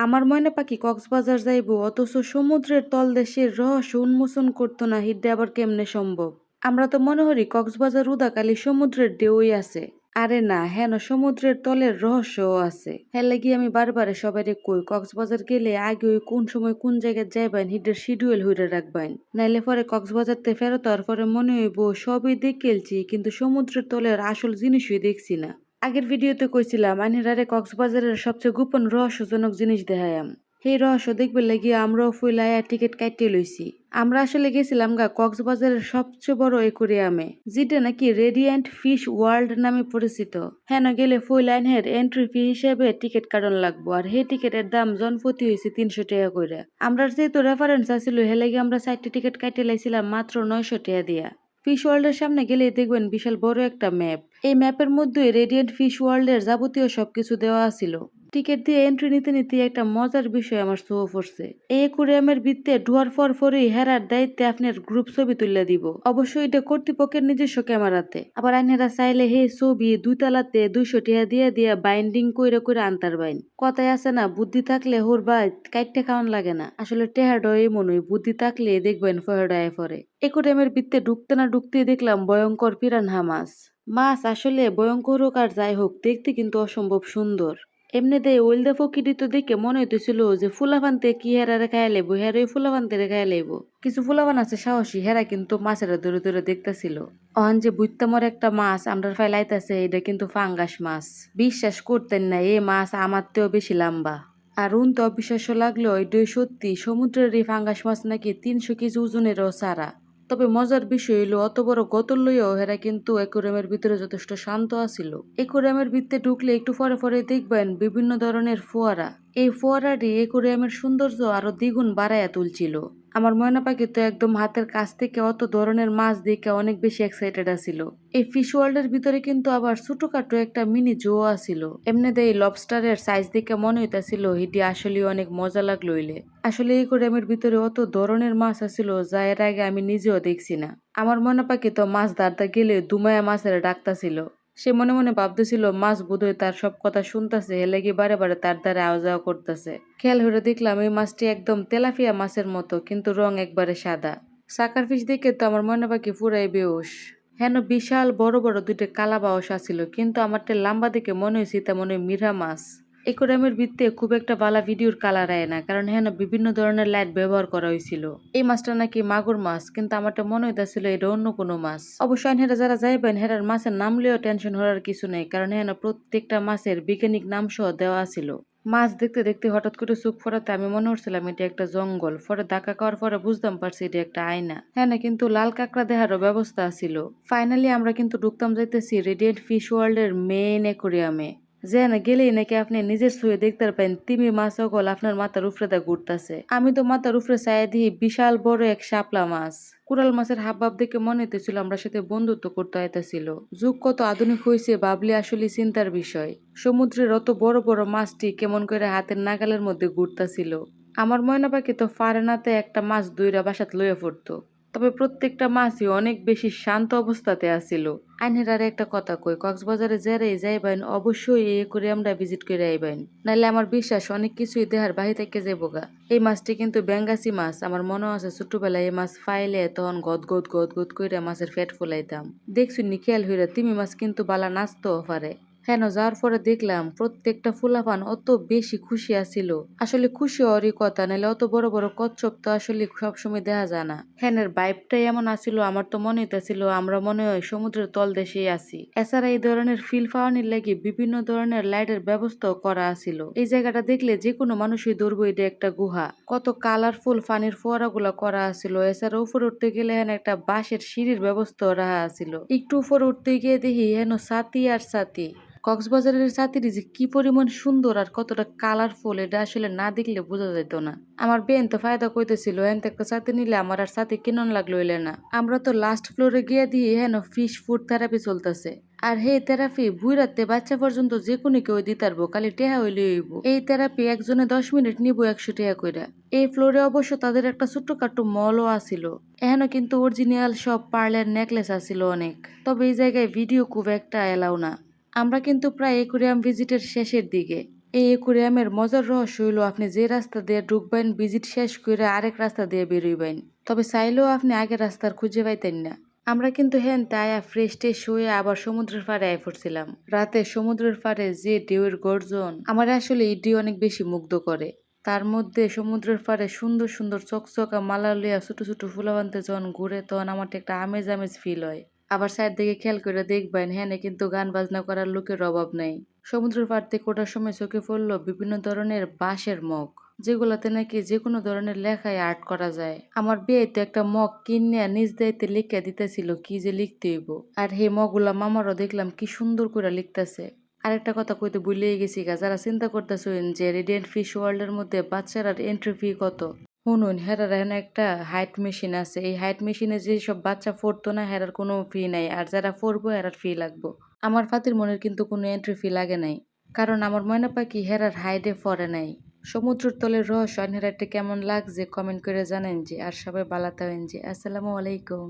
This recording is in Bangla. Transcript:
আমার ময়না পাখি কক্সবাজার যাইব, অথচ সমুদ্রের তলদেশের রহস্য উন্মোচন করতো না হিডে আবার কেমনে সম্ভব? আমরা তো মনে করি কক্সবাজার উদাকালি সমুদ্রের ঢেউই আছে। আরে না, হেন সমুদ্রের তলের রহস্যও আছে। হ্যাঁ লাগি আমি বারবারে সবাইরে কই, কক্সবাজার গেলে আগে ওই কোন সময় কোন জায়গায় যাইবেন হিডের শিডিউল হইরে রাখবেন। নাইলে পরে কক্সবাজার তে ফেরত পরে মনে হইব, সবই দেখেলছি, কিন্তু সমুদ্রের তলের আসল জিনিসই দেখছি না। আগের ভিডিওতে কইছিলাম আনিরারে কক্সবাজারের সবচেয়ে গোপন রহস্যজনক জিনিস দেখায়াম সেই রহস্য দেখবে লাগি আমরাও ফুলাইয়া টিকিট কাটিয়ে লইছি। আমরা আসলে গেছিলাম গা কক্সবাজারের সবচেয়ে বড় একুরিয়ামে, যেটা নাকি রেডিয়েন্ট ফিশ ওয়ার্ল্ড নামে পরিচিত। হেন গেলে ফুল লাইনের এন্ট্রি ফি হিসেবে টিকিট কাটন লাগবো, আর সেই টিকিটের দাম জনপ্রতি হয়েছে তিনশো টাকা করে আমরা যেহেতু রেফারেন্স আছিল, হেলেগে আমরা চারটি টিকিট কাটিয়ে লাইছিলাম মাত্র নয়শো টাকা দিয়া। ফিশ ওয়ার্ল্ডের সামনে গেলে দেখবেন বিশাল বড় একটা ম্যাপ এই ম্যাপের মধ্যে রেডিয়েন্ট ফিশ ওয়ার্ল্ডের যাবতীয় সবকিছু দেওয়া ছিল। টিকিট দিয়ে এন্ট্রি নিতে নিতে একটা মজার বিষয় আমার চোখ পড়ছে। এই একুরিয়ামের ভিত্তে ঢুয়ার পর পরই হেরার দায়িত্বে আপনার গ্রুপ ছবি তুলে দিব। অবশ্যই এটা কর্তৃপক্ষের নিজস্ব ক্যামেরাতে। আবার আইনেরা চাইলে হে ছবি দুই তালাতে দুইশো টিয়া দিয়ে দিয়ে বাইন্ডিং কইরে কইরে আনতার বাইন। কথায় আছে না, বুদ্ধি থাকলে হোর বাই কাইটটা খাওয়ান লাগে না। আসলে টেহাডো এই মনই বুদ্ধি থাকলে দেখবেন ফহেডায় পরে একুরিয়ামের ভিত্তে ঢুকতে না ঢুকতে দেখলাম ভয়ঙ্কর পিরানহা মাছ মাছ আসলে ভয়ঙ্কর হোক আর যাই হোক, দেখতে কিন্তু অসম্ভব সুন্দর। এমনি দেয় ওইলদা ফকিরি তো দেখে মনে হইতেছিল যে ফুলাফানতে কি হেরারে খাইয়া লেবো হেরাই ফুলাফানতে খাইয়া লেবো কিছু ফুলাফান আছে সাহসী, হেরা কিন্তু মাছেরা দূরে দূরে দেখতেছিল। অহন যে বুইত্তামর একটা মাছ আমরা ফাইলাইতেছে এটা কিন্তু ফাঙ্গাস মাছ। বিশ্বাস করতেন না এই মাছ আমার তেও বেশি লম্বা। আর উন তো অবিশ্বাস্য লাগলেও এটাই সত্যি, সমুদ্রের এই ফাঙ্গাস মাছ নাকি তিনশো কেজি ওজনেরও সারা তবে মজার বিষয় হইল, অত বড় গতল লইয়াও হেরা কিন্তু একুরিয়ামের ভিতরে যথেষ্ট শান্ত আসিল একুরিয়ামের ভিত্তে ঢুকলে একটু পরে পরে দেখবেন বিভিন্ন ধরনের ফোয়ারা। এই ফোয়ারাটি একুরিয়ামের সৌন্দর্য আরও দ্বিগুণ বাড়াইয়া তুলছিল। আমার ময়না পাখি তো একদম হাতের কাছ থেকে অত ধরনের মাছ দেখে অনেক বেশি এক্সাইটেড আছিল। এই ফিশ ওয়ার্ল্ডের ভিতরে কিন্তু আবার ছোটখাটো একটা মিনি জো আছিল। এমনিতে এই লবস্টারের সাইজ দেখে মনে হইতাছিল এটি আসলে অনেক মজা লাগল হইলে। আসলে এই কোরিয়ামের ভিতরে অত ধরনের মাছ আছিল যা এর আগে আমি নিজেও দেখছি না। আমার মনে পাখি তো মাছ দাঁড়তে গেলে দুমায়া মাছের ডাকতাছিল। সে মনে মনে ভাবতেছিল, মাছ বোধহয় তার সব কথা শুনতেছে হেলে গিয়ে বারে বারে তার দ্বারা আওয়া যাওয়া করতেছে। খেয়াল হয়ে দেখলাম এই মাছটি একদম তেলাফিয়া মাছের মতো, কিন্তু রং একবারে সাদা। সাকার ফিস দেখে তো আমার মনে বাকি পুরাই বেউস হেন বিশাল বড় বড় দুইটা কালা বাউস আছিল, কিন্তু আমারটা লাম্বা দেখে মনে হয়েছে তা মনে মিরা মাছ। একোরামের ভিত্তে খুব একটা বালা ভিডিওর কালার আয় না, কারণ হেন বিভিন্ন ধরনের লাইট ব্যবহার করা হয়েছিল। এই মাছটা নাকি মাগুর মাছ, কিন্তু আমারটা মনে হইতেছিল এটা অন্য কোনো মাছ। অবশ্যই হেরা যারা যাইবেন, হেরার মাছের নাম টেনশন হওয়ার কিছু নেই, কারণ হেন প্রত্যেকটা মাছের বৈজ্ঞানিক নাম সহ দেওয়া ছিল মাছ দেখতে দেখতে হঠাৎ করে চোখ ফোরাতে আমি মনে করছিলাম এটা একটা জঙ্গল, পরে ধাক্কা খাওয়ার পরে বুঝতাম পারছি এটা একটা আয়না। হ্যাঁ না, কিন্তু লাল কাঁকড়া দেহারও ব্যবস্থা ছিল ফাইনালি আমরা কিন্তু ঢুকতাম যাইতেছি রেডিয়েন্ট ফিশ ওয়ার্ল্ডের মেইন অ্যাকোরিয়ামে যে না গেলেই নাকি আপনি নিজের ছুঁয়ে দেখতে পারেন তিমি মাছ সকল আপনার মাথার উপরে দা ঘুরতেছে। আমি তো মাথার উপরে চাই দিয়ে বিশাল বড় এক শাপলা মাছ। কুড়াল মাছের হাব ভাব দেখে মনে হইতেছিল আমরা সাথে বন্ধুত্ব করতে আইতেছিল যুগ কত আধুনিক হয়েছে বাবলি আসলে চিন্তার বিষয়। সমুদ্রের অত বড় বড় মাছটি কেমন করে হাতের নাগালের মধ্যে ঘুরতাছিল। আমার ময়না পাখি তো ফারেনাতে একটা মাছ দুইরা বাসাত লইয়া পড়তো। তবে প্রত্যেকটা মাছই অনেক বেশি শান্ত অবস্থাতে আছিল। আইনেরারে একটা কথা কই, কক্সবাজারে যেরাই যাইবেন, অবশ্যই এই করে আমরা ভিজিট করে আইবেন। নাহলে আমার বিশ্বাস, অনেক কিছুই দেহার বাহি থেকে যাব গা এই মাছটি কিন্তু ব্যাঙ্গাসি মাছ। আমার মনে আছে ছোটবেলায় এই মাছ ফাইলে তখন গদ গদ গদ গদ করে মাছের ফেট ফুলাইতাম। দেখছি নি খেয়াল হইরা, তিমি মাছ কিন্তু বালা নাচতেও পারে হেন যাওয়ার পরে দেখলাম প্রত্যেকটা ফুলাফান অত বেশি খুশি আছিল। আসলে খুশি হওয়ারই কথা, নাহলে অত বড় বড় কচ্ছপ তো আসলে সবসময় দেখা যায় না। হেনের বাইপটাই এমন আছিল, আমার তো মনে হইতেছিল আমরা মনে হয় সমুদ্রের তল দেশেই আছি। এছাড়া এই ধরনের ফিল পাওয়ানির লাগি বিভিন্ন ধরনের লাইটের ব্যবস্থাও করা আছিল। এই জায়গাটা দেখলে যে কোনো মানুষই দৌড়বো এটা একটা গুহা। কত কালারফুল পানির ফোয়ারাগুলো করা আছিল, এছাড়া উপরে উঠতে গেলে হেন একটা বাঁশের সিঁড়ির ব্যবস্থাও রাখা আছিল। একটু উপরে উঠতে গিয়ে দেখি হেন সাথী আর সাথী কক্সবাজারের ছাতিটি যে কি পরিমাণ সুন্দর আর কতটা কালারফুল এটা আসলে না দেখলে বোঝা যেত না। আমার বেন তো ফায়দা কইতেছিল এন একটা ছাতি নিলে আমার আর ছাতি কিনন লাগল হইলে না? আমরা তো লাস্ট ফ্লোরে গিয়ে দিয়ে হেন ফিশ ফুড থেরাপি চলতেছে। আর হে থেরাপি বুইরাতে বাচ্চা পর্যন্ত যে কোনো কেউ দিতারবো খালি টেহা হইলে হইব। এই থেরাপি একজনে দশ মিনিট নিব একশো টেহা কইরা। এই ফ্লোরে অবশ্য তাদের একটা ছোট্টখাটো মলও আছিল। এখনও কিন্তু অরিজিনাল সব পার্লের নেকলেস আছিল অনেক। তবে এই জায়গায় ভিডিও খুব একটা এলাও না। আমরা কিন্তু প্রায় একুরিয়াম ভিজিটের শেষের দিকে। এই একুরিয়ামের মজার রহস্য হইল আপনি যে রাস্তা দিয়ে ঢুকবেন, ভিজিট শেষ করে আরেক রাস্তা দিয়ে বেরোইবেন। তবে চাইলেও আপনি আগের রাস্তার খুঁজে পাইতেন না। আমরা কিন্তু হ্যান আয়া ফ্রেশ টেশ হয়ে আবার সমুদ্রের পাড়ে আয় পড়ছিলাম। রাতে সমুদ্রের পাড়ে যে ঢেউয়ের গর্জন আমার আসলে এই ঢেউ অনেক বেশি মুগ্ধ করে। তার মধ্যে সমুদ্রের পাড়ে সুন্দর সুন্দর চকচকা মালা লইয়া ছোট ছোট ফুলাবান্তে যখন ঘুরে, তখন আমার একটা আমেজ আমেজ ফিল হয়। আবার সাইড দিকে খেয়াল করে দেখবেন হ্যাঁ কিন্তু গান বাজনা করার লোকের অভাব নেই। সমুদ্রের পাড় থেকে ওঠার সময় চোখে পড়ল বিভিন্ন ধরনের বাঁশের মগ, যেগুলোতে নাকি যে কোনো ধরনের লেখায় আর্ট করা যায়। আমার বিয়েতে একটা মগ কিনে নিজ দায়িত্বে লিখে দিতেছিল, কি যে লিখতে হইব? আর হে মগগুলা মামারও দেখলাম কি সুন্দর করে লিখতেছে। আরেকটা কথা কইতে ভুলেই গেছি গা, যারা চিন্তা করতেছেন যে রেডিয়েন্ট ফিশ ওয়ার্ল্ডের মধ্যে বাচ্চারার এন্ট্রি ফি কত? শুনুন, হেরার এখানে একটা হাইট মেশিন আছে। এই হাইট মেশিনে যেসব বাচ্চা পড়তো না, হেরার কোনো ফি নাই। আর যারা পড়ব, হেরার ফি লাগবো। আমার ফাতির মনের কিন্তু কোনো এন্ট্রি ফি লাগে নাই। কারণ আমার ময়না পাখি হেরার হাইডে পড়ে নাই। সমুদ্রের তলের রহস্য হেরারটা কেমন লাগছে? কমেন্ট করে জানেন যে, আর সবাই বালাতে যে। আসসালামু আলাইকুম।